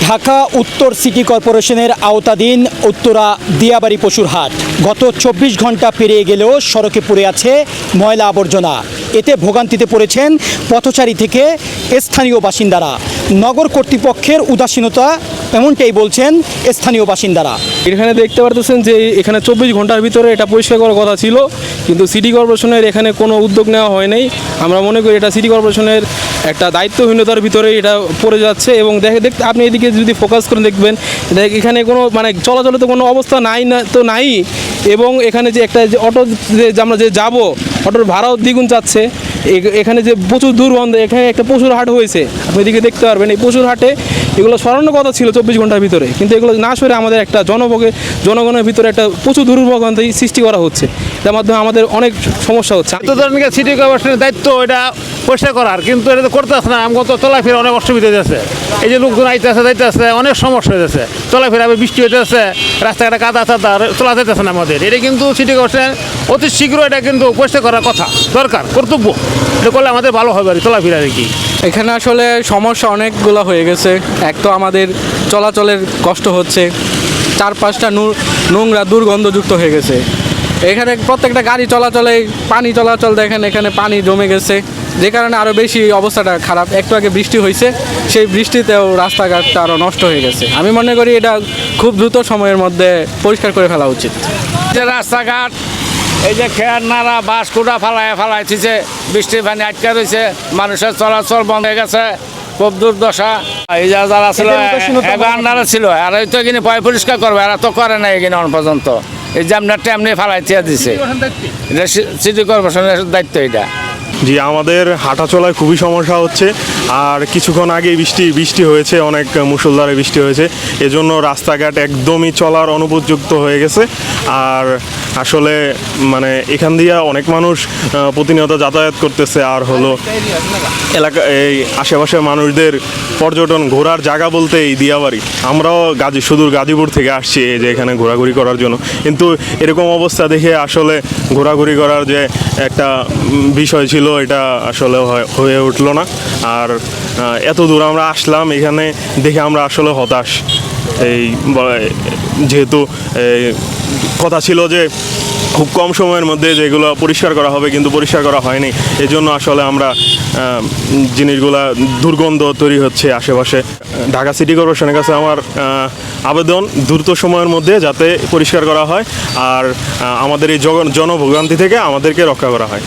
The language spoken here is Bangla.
ঢাকা উত্তর সিটি কর্পোরেশনের আওতাধীন উত্তরা দিয়াবাড়ি পশুর হাট। গত চব্বিশ ঘণ্টা পেরিয়ে গেলেও সড়কে পড়ে আছে ময়লা আবর্জনা। এতে ভোগান্তিতে পড়েছেন পথচারী থেকে স্থানীয় বাসিন্দারা। নগর কর্তৃপক্ষের উদাসীনতা এমনটাই বলছেন স্থানীয় বাসিন্দারা। এখানে দেখতে পারতেছেন যে এখানে চব্বিশ ঘণ্টার ভিতরে এটা পরিষ্কার করার কথা ছিল, কিন্তু সিটি কর্পোরেশনের এখানে কোনো উদ্যোগ নেওয়া হয় নাই। আমরা মনে করি এটা সিটি কর্পোরেশনের একটা দায়িত্বহীনতার ভিতরে এটা পড়ে যাচ্ছে এবং দেখে দেখতে আপনি এদিকে যদি ফোকাস করে দেখবেন, দেখ এখানে কোনো মানে চলাচলে তো কোনো অবস্থা নাই না, তো নাই। এবং এখানে যে একটা যে অটো যে আমরা যে যাব, অটোর ভাড়াও দ্বিগুণ চাচ্ছে। এখানে যে প্রচুর দুর্গন্ধ, এখানে একটা পশুর হাট হয়েছে। আপনি এদিকে দেখতে পারবেন, এই পশুর হাটে এগুলো সরানোর কথা ছিল চব্বিশ ঘণ্টার ভিতরে। কিন্তু এগুলো না সরে আমাদের একটা জনভোগে, জনগণের ভিতরে একটা প্রচুর দুর্ভোগান্তি সৃষ্টি করা হচ্ছে। যার মাধ্যমে আমাদের অনেক সমস্যা হচ্ছে। সিটি কর্পোরেশনের দায়িত্ব, এটা পরিষ্কার করার, কিন্তু এটা তো করতে আসে না আমাকে তো চলাফেরা অনেক অসুবিধা হয়েছে এই যে লোকজন আইতে আছে যাইতে আছে অনেক সমস্যা হয়েছে চলাফেরা বৃষ্টি হইতে আছে রাস্তাঘাটে কাদা চাদা চলা যাইতেছে না আমাদের। এটা কিন্তু সিটি কর্পোরেশন অতি শীঘ্র এটা কিন্তু পরিষ্কার করার কথা, দরকার, কর্তব্য। এটা করলে আমাদের ভালো হবে আর চলাফেরা আর কি। এখানে আসলে সমস্যা অনেকগুলো হয়ে গেছে। এক তো আমাদের চলাচলের কষ্ট হচ্ছে চারপাশটা নু- নোংরা দুর্গন্ধযুক্ত হয়ে গেছে। এখানে প্রত্যেকটা গাড়ি চলাচলে পানি চলাচল দেখেন এখানে পানি জমে গেছে। যে কারণে আরও বেশি অবস্থাটা খারাপ। একটু আগে বৃষ্টি হয়েছে সেই বৃষ্টিতেও রাস্তাঘাটটা আরও নষ্ট হয়ে গেছে। আমি মনে করি এটা খুব দ্রুত সময়ের মধ্যে পরিষ্কার করে ফেলা উচিত। যে রাস্তাঘাট এই যে খেয়ার নাড়া বাস কুটা ফালায় ফালাইছে বৃষ্টির পানি আটকে রয়েছে মানুষের চলাচল বন্ধ হয়ে গেছে খুব দুর্দশা। এই যে যারা ছিল আন্ডারে ছিল আর এই তো এখানে পয় পরিষ্কার করবে এরা তো করে না এখানে অন পর্যন্ত। এই যে আপনার টেমনি ফালাই থিয়া দিছে। এটা সিটি কর্পোরেশনের দায়িত্ব এটা। জি, আমাদের হাঁটা চলায় খুবই সমস্যা হচ্ছে। আর কিছুক্ষণ আগেই বৃষ্টি বৃষ্টি হয়েছে, অনেক মুসলধারে বৃষ্টি হয়েছে। এজন্য রাস্তাঘাট একদমই চলার অনুপযুক্ত হয়ে গেছে। আর আসলে মানে এখান দিয়ে অনেক মানুষ প্রতিনিয়ত যাতায়াত করতেছে। আর হলো, এলাকা, এই আশেপাশের মানুষদের পর্যটন ঘোরার জায়গা বলতে এই দিয়াবাড়ি। আমরাও গাজী, সুদূর গাজীপুর থেকে আসছি এই যে এখানে ঘোরাঘুরি করার জন্য। কিন্তু এরকম অবস্থা দেখে আসলে ঘোরাঘুরি করার যে একটা বিষয় ছিল এটা আসলে হয়ে উঠল না। আর এত দূর আমরা আসলাম, এখানে দেখে আমরা আসলে হতাশ। এই যেহেতু কথা ছিল যে খুব কম সময়ের মধ্যে যেগুলো পরিষ্কার করা হবে কিন্তু পরিষ্কার করা হয়নি। এই জন্য আসলে আমরা জিনিসগুলা দুর্গন্ধ তৈরি হচ্ছে আশেপাশে। ঢাকা সিটি কর্পোরেশনের কাছে আমার আবেদন দ্রুত সময়ের মধ্যে যাতে পরিষ্কার করা হয়। আর আমাদের এই জনভোগান্তি থেকে আমাদেরকে রক্ষা করা হয়।